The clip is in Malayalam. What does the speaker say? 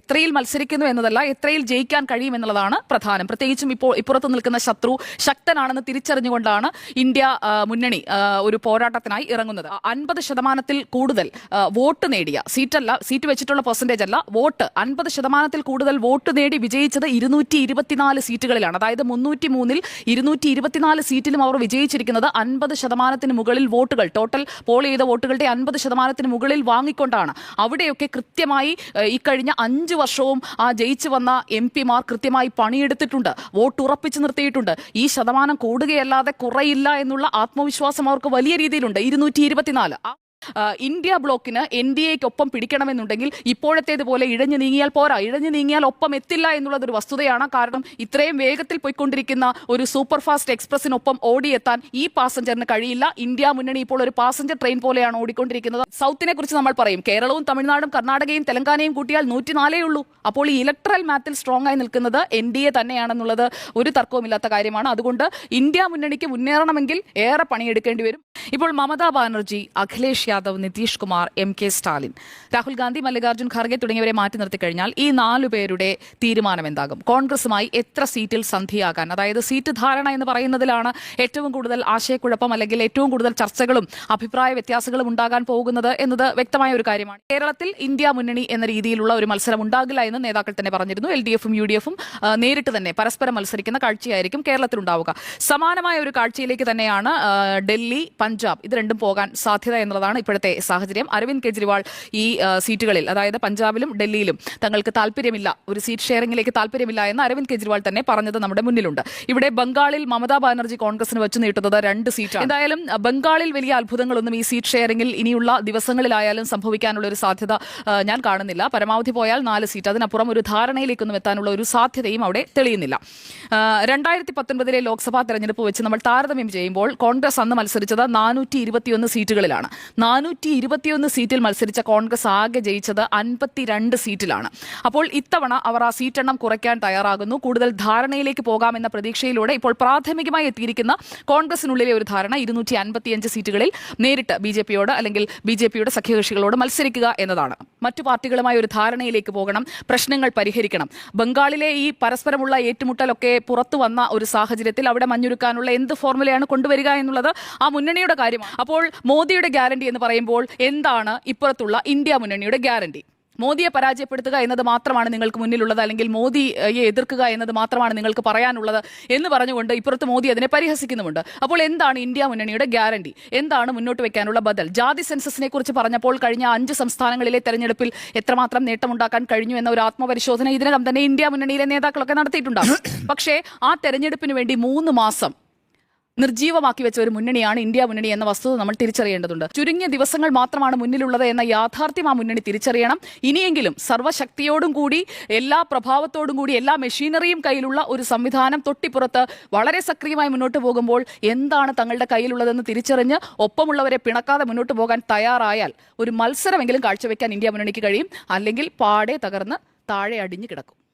എത്രയിൽ മത്സരിക്കുന്നു എന്നതല്ല എത്രയിൽ ജയിക്കാൻ കഴിയും എന്നുള്ളതാണ് പ്രധാനം. പ്രത്യേകിച്ചും ഇപ്പോൾ ഇപ്പുറത്ത് നിൽക്കുന്ന ശത്രു ശക്തനാണെന്ന് തിരിച്ചറിഞ്ഞുകൊണ്ടാണ് ഇന്ത്യ മുന്നണി ഒരു പോരാട്ടത്തിനായി ഇറങ്ങുന്നത്. അൻപത് ശതമാനത്തിൽ കൂടുതൽ വോട്ട് നേടിയ സീറ്റല്ല സീറ്റ് വെച്ചിട്ടുള്ള പെർസെന്റേജ് അല്ല വോട്ട് അൻപത് ശതമാനത്തിൽ കൂടുതൽ വോട്ട് നേടി വിജയിച്ചത് ഇരുന്നൂറ്റി ഇരുപത്തിനാല് സീറ്റുകളിലാണ്. അതായത് മുന്നൂറ്റി മൂന്നിൽ ഇരുന്നൂറ്റി ഇരുപത്തിനാല് സീറ്റിലും അവർ വിജയിച്ചിരിക്കുന്നത് അൻപത് ശതമാനത്തിന് മുകളിൽ വോട്ടുകൾ. ടോട്ടൽ പോൾ ചെയ്ത വോട്ടുകളുടെ അൻപത് ശതമാനത്തിന് മുകളിൽ വാങ്ങിക്കൊണ്ടാണ്. അവിടെയൊക്കെ കൃത്യമായി ഇക്കഴിഞ്ഞ അഞ്ച് വർഷവും ആ ജയിച്ചു വന്ന എം പിമാർ കൃത്യമായി പണിയെടുത്തിട്ടുണ്ട്. വോട്ട് ഉറപ്പിച്ചു നിർത്തിയിട്ടുണ്ട്. ഈ ശതമാനം കൂടുകയല്ലാതെ കുറയില്ല എന്നുള്ള ആത്മവിശ്വാസം അവർക്ക് വലിയ രീതിയിലുണ്ട്. ഇരുന്നൂറ്റി ഇരുപത്തിനാല്. ഇന്ത്യ ബ്ലോക്കിന് എൻ ഡി എക്കൊപ്പം പിടിക്കണമെന്നുണ്ടെങ്കിൽ ഇപ്പോഴത്തേതുപോലെ ഇഴഞ്ഞു നീങ്ങിയാൽ പോരാ. ഇഴഞ്ഞു നീങ്ങിയാൽ ഒപ്പം എത്തില്ല എന്നുള്ളത് ഒരു വസ്തുതയാണ്. കാരണം ഇത്രയും വേഗത്തിൽ പോയിക്കൊണ്ടിരിക്കുന്ന ഒരു സൂപ്പർ ഫാസ്റ്റ് എക്സ്പ്രസിനൊപ്പം ഓടിയെത്താൻ ഈ പാസഞ്ചറിന് കഴിയില്ല. ഇന്ത്യ മുന്നണി ഇപ്പോൾ ഒരു പാസഞ്ചർ ട്രെയിൻ പോലെയാണ് ഓടിക്കൊണ്ടിരിക്കുന്നത്. സൗത്തിനെ കുറിച്ച് നമ്മൾ പറയും. കേരളവും തമിഴ്നാടും കർണാടകയും തെലങ്കാനയും കൂട്ടിയാൽ നൂറ്റിനാലേ ഉള്ളൂ. അപ്പോൾ ഈ ഇലക്ട്രൽ മാത്തിൽ സ്ട്രോങ് ആയി നിൽക്കുന്നത് എൻ ഡി എ തന്നെയാണെന്നുള്ളത് ഒരു തർക്കവുമില്ലാത്ത കാര്യമാണ്. അതുകൊണ്ട് ഇന്ത്യ മുന്നണിക്ക് മുന്നേറണമെങ്കിൽ ഏറെ പണിയെടുക്കേണ്ടി വരും. ഇപ്പോൾ മമതാ ബാനർജി അഖിലേഷ് യാദവ് നിതീഷ് കുമാർ എം കെ സ്റ്റാലിൻ. രാഹുൽ ഗാന്ധി മല്ലികാർജുൻ ഖർഗെ തുടങ്ങിയവരെ മാറ്റി നിർത്തി കഴിഞ്ഞാൽ ഈ നാലു പേരുടെ തീരുമാനം എന്താകും? കോൺഗ്രസുമായി എത്ര സീറ്റിൽ സന്ധിയാകാൻ? അതായത് സീറ്റ് ധാരണ എന്ന് പറയുന്നതിലാണ് ഏറ്റവും കൂടുതൽ ആശയക്കുഴപ്പം അല്ലെങ്കിൽ ഏറ്റവും കൂടുതൽ ചർച്ചകളും അഭിപ്രായ വ്യത്യാസങ്ങളും ഉണ്ടാകാൻ പോകുന്നത് എന്നത് വ്യക്തമായ ഒരു കാര്യമാണ്. കേരളത്തിൽ ഇന്ത്യ മുന്നണി എന്ന രീതിയിലുള്ള ഒരു മത്സരം ഉണ്ടാകില്ല എന്ന് നേതാക്കൾ തന്നെ പറഞ്ഞിരുന്നു. എൽ ഡി എഫും യു ഡി എഫും നേരിട്ട് തന്നെ പരസ്പരം മത്സരിക്കുന്ന കാഴ്ചയായിരിക്കും കേരളത്തിൽ ഉണ്ടാവുക സമാനമായ ഒരു കാഴ്ചയിലേക്ക് തന്നെയാണ് ഡൽഹി പഞ്ചാബ് ഇത് രണ്ടും പോകാൻ സാധ്യത എന്നുള്ളതാണ് ഇപ്പോഴത്തെ സാഹചര്യം. അരവിന്ദ് കെജ്രിവാൾ ഈ സീറ്റുകളിൽ അതായത് പഞ്ചാബിലും ഡൽഹിയിലും തങ്ങൾക്ക് താല്പര്യമില്ല. ഒരു സീറ്റ് ഷെയറിംഗിലേക്ക് താല്പര്യമില്ല എന്ന് അരവിന്ദ് കെജ്രിവാൾ തന്നെ പറഞ്ഞത് നമ്മുടെ മുന്നിലുണ്ട്. ഇവിടെ ബംഗാളിൽ മമതാ ബാനർജി കോൺഗ്രസിന് വെച്ച് നീട്ടുന്നത് രണ്ട് സീറ്റ് എന്തായാലും ബംഗാളിൽ വലിയ അത്ഭുതങ്ങളൊന്നും ഈ സീറ്റ് ഷെയറിംഗിൽ ഇനിയുള്ള ദിവസങ്ങളിലായാലും സംഭവിക്കാനുള്ള ഒരു സാധ്യത ഞാൻ കാണുന്നില്ല. പരമാവധി പോയാൽ നാല് സീറ്റ്. അതിനപ്പുറം ഒരു ധാരണയിലേക്കൊന്നും എത്താനുള്ള ഒരു സാധ്യതയും അവിടെ തെളിയുന്നില്ല. രണ്ടായിരത്തി പത്തൊൻപതിലെ ലോക്സഭാ തെരഞ്ഞെടുപ്പ് വെച്ച് നമ്മൾ താരതമ്യം ചെയ്യുമ്പോൾ കോൺഗ്രസ് അന്ന് മത്സരിച്ചത് നാനൂറ്റി ഇരുപത്തിയൊന്ന് സീറ്റുകളിലാണ്. നാനൂറ്റി ഇരുപത്തിയൊന്ന് സീറ്റിൽ മത്സരിച്ച കോൺഗ്രസ് ആകെ ജയിച്ചത് അൻപത്തിരണ്ട് സീറ്റിലാണ്. അപ്പോൾ ഇത്തവണ അവർ ആ സീറ്റെണ്ണം കുറയ്ക്കാൻ തയ്യാറാകുന്നു. കൂടുതൽ ധാരണയിലേക്ക് പോകാമെന്ന പ്രതീക്ഷയിലൂടെ ഇപ്പോൾ പ്രാഥമികമായി എത്തിയിരിക്കുന്ന കോൺഗ്രസിനുള്ളിലെ ഒരു ധാരണ ഇരുന്നൂറ്റി അൻപത്തിയഞ്ച് സീറ്റുകളിൽ നേരിട്ട് ബി ജെ പിയോട് അല്ലെങ്കിൽ ബി ജെ പിയുടെ സഖ്യകക്ഷികളോട് മത്സരിക്കുക എന്നതാണ്. മറ്റു പാർട്ടികളുമായി ഒരു ധാരണയിലേക്ക് പോകണം പ്രശ്നങ്ങൾ പരിഹരിക്കണം. ബംഗാളിലെ ഈ പരസ്പരമുള്ള ഏറ്റുമുട്ടലൊക്കെ പുറത്തു വന്ന ഒരു സാഹചര്യത്തിൽ അവിടെ മഞ്ഞുരുക്കാനുള്ള എന്ത് ഫോർമുലയാണ് കൊണ്ടുവരിക എന്നുള്ളത് ആ മുന്നണിയുടെ കാര്യമാണ്. അപ്പോൾ മോദിയുടെ ഗ്യാരണ്ടി എന്ന് പറയുമ്പോൾ എന്താണ് ഇപ്പുറത്തുള്ള ഇന്ത്യ മുന്നണിയുടെ ഗ്യാരണ്ടി മോദിയെ പരാജയപ്പെടുത്തുക എന്നത് മാത്രമാണ് നിങ്ങൾക്ക് മുന്നിലുള്ളത് അല്ലെങ്കിൽ മോദിയെ എതിർക്കുക എന്നത് മാത്രമാണ് നിങ്ങൾക്ക് പറയാനുള്ളത് എന്ന് പറഞ്ഞുകൊണ്ട് ഇപ്പുറത്ത് മോദി അതിനെ പരിഹസിക്കുന്നുമുണ്ട്. അപ്പോൾ എന്താണ് ഇന്ത്യ മുന്നണിയുടെ ഗ്യാരണ്ടി എന്താണ് മുന്നോട്ട് വെക്കാനുള്ള ബദൽ? ജാതി സെൻസസിനെ കുറിച്ച് പറഞ്ഞപ്പോൾ കഴിഞ്ഞ അഞ്ച് സംസ്ഥാനങ്ങളിലെ തെരഞ്ഞെടുപ്പിൽ എത്രമാത്രം നേട്ടമുണ്ടാക്കാൻ കഴിഞ്ഞു എന്ന ഒരു ആത്മപരിശോധന ഇതിനകം തന്നെ ഇന്ത്യ മുന്നണിയിലെ നേതാക്കളൊക്കെ നടത്തിയിട്ടുണ്ടാകും. പക്ഷേ ആ തെരഞ്ഞെടുപ്പിന് വേണ്ടി മൂന്ന് മാസം നിർജീവമാക്കി വെച്ച ഒരു മുന്നണിയാണ് ഇന്ത്യ മുന്നണി എന്ന വസ്തുത നമ്മൾ തിരിച്ചറിയേണ്ടതുണ്ട്. ചുരുങ്ങിയ ദിവസങ്ങൾ മാത്രമാണ് മുന്നിലുള്ളത് എന്ന യാഥാർത്ഥ്യം ആ മുന്നണി തിരിച്ചറിയണം. ഇനിയെങ്കിലും സർവശക്തിയോടും കൂടി എല്ലാ പ്രഭാവത്തോടും കൂടി എല്ലാ മെഷീനറിയും കയ്യിലുള്ള ഒരു സംവിധാനം തൊട്ടിപ്പുറത്ത് വളരെ സക്രിയമായി മുന്നോട്ട് പോകുമ്പോൾ എന്താണ് തങ്ങളുടെ കയ്യിലുള്ളതെന്ന് തിരിച്ചറിഞ്ഞ് ഒപ്പമുള്ളവരെ പിണക്കാതെ മുന്നോട്ട് പോകാൻ തയ്യാറായാൽ ഒരു മത്സരമെങ്കിലും കാഴ്ചവെക്കാൻ ഇന്ത്യ മുന്നണിക്ക് കഴിയും. അല്ലെങ്കിൽ പാടെ തകർന്ന് താഴെ അടിഞ്ഞു കിടക്കും.